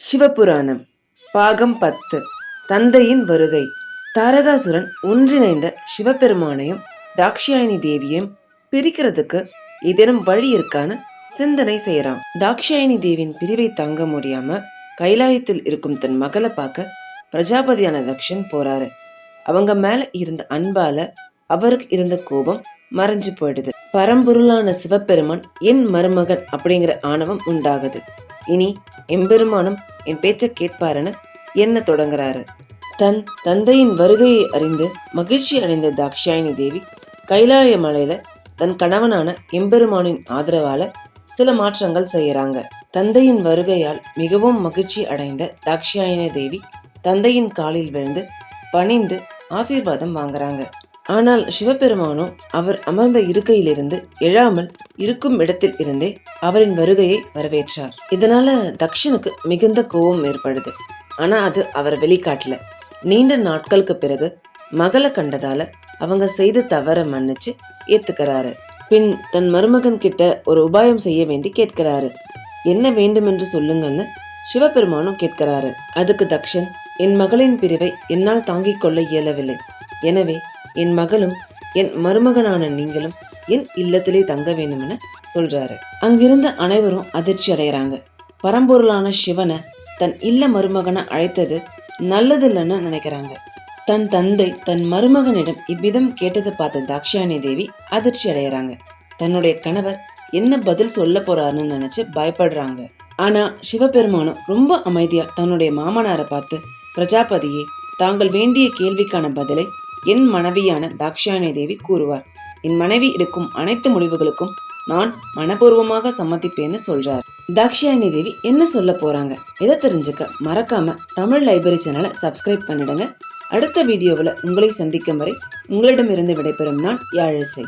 சிவபுராணம் பாகம் பத்து. தந்தையின் வருகை. தாரகாசுரன் ஒன்றிணைந்த சிவபெருமானையும் தாக்ஷாயணி தேவியையும் பிரிக்கிறதுக்கு ஏதேனும் வழி இருக்கான்னு சிந்தனை செய்யறான் தாக்ஷாயணி தேவியின் பிரிவை தாங்க முடியாம கைலாயத்தில் இருக்கும் தன் மகளை பார்க்க பிரஜாபதியான தக்ஷன் போறாரு. அவங்க மேல இருந்த அன்பால அவருக்கு இருந்த கோபம் மறைஞ்சு போயிடுது. பரம்பொருளான சிவபெருமான் என் மருமகன் அப்படிங்கிற ஆணவம் உண்டாகுது. இனி எம்பெருமானும் என் பேச்சை கேட்பாருன்னு என்ன தொடங்குறாரு? தன் தந்தையின் வருகையை அறிந்து மகிழ்ச்சி அடைந்த தாக்ஷாயினி தேவி கைலாய மலையில தன் கணவனான எம்பெருமானின் ஆதரவால சில மாற்றங்கள் செய்யறாங்க. தந்தையின் வருகையால் மிகவும் மகிழ்ச்சி அடைந்த தாக்ஷாயினி தேவி தந்தையின் காலில் விழுந்து பணிந்து ஆசீர்வாதம் வாங்குறாங்க. ஆனால் சிவபெருமானோ அவர் அமர்ந்த இருக்கையிலிருந்து எழாமல் இருக்கும் இடத்தில் இருந்தே அவரின் வருகையை வரவேற்றார். இதனால தக்ஷனுக்கு மிகுந்த கோபம் ஏற்படுது. ஆனா அது அவர் வெளிக்காட்டல. நீண்ட நாட்களுக்கு பிறகு மகளை கண்டதால அவங்க செய்த தவற மன்னிச்சு ஏத்துக்கிறாரு. பின் தன் மருமகன் கிட்ட ஒரு உபாயம் செய்ய வேண்டி கேட்கிறாரு. என்ன வேண்டுமென்று சொல்லுங்கன்னு சிவபெருமானும் கேட்கிறாரு. அதுக்கு தக்ஷன் என் மகளின் பிரிவை என்னால் தாங்கிக் கொள்ள இயலவில்லை. எனவே என் மகளும் என் மருமகனான நீங்களும் என் இல்லத்திலே தங்க வேண்டும் என சொல்றாரு. அங்கிருந்த அனைவரும் அதிர்ச்சி அடைகிறாங்க பரம்பொருளான சிவனை தன் இல்ல மருமகனை அழைத்தது நல்லது இல்லைன்னு நினைக்கிறாங்க. தன் தந்தை தன் மருமகனிடம் இவ்விதம் கேட்டதை பார்த்த தாக்ஷாயணி தேவி அதிர்ச்சி அடைகிறாங்க தன்னுடைய கணவர் என்ன பதில் சொல்ல போறாருன்னு நினைச்சு பயப்படுறாங்க. ஆனா சிவபெருமானும் ரொம்ப அமைதியா தன்னுடைய மாமனாரை பார்த்து பிரஜாபதியே தாங்கள் வேண்டிய கேள்விக்கான பதிலை என் மனைவியான தாக்ஷாயணி தேவி கூறுவார் என் மனைவி எடுக்கும் அனைத்து முடிவுகளுக்கும் நான் மனப்பூர்வமாக சம்மதிப்பேன்னு சொல்றார். தாக்ஷாயணி தேவி என்ன சொல்ல போறாங்க? இதை தெரிஞ்சுக்க மறக்காம தமிழ் லைப்ரரி சேனலை சப்ஸ்கிரைப் பண்ணிடுங்க. அடுத்த வீடியோவில் உங்களை சந்திக்கும் வரை உங்களிடமிருந்து விடைபெறும் நான் யாழிசை.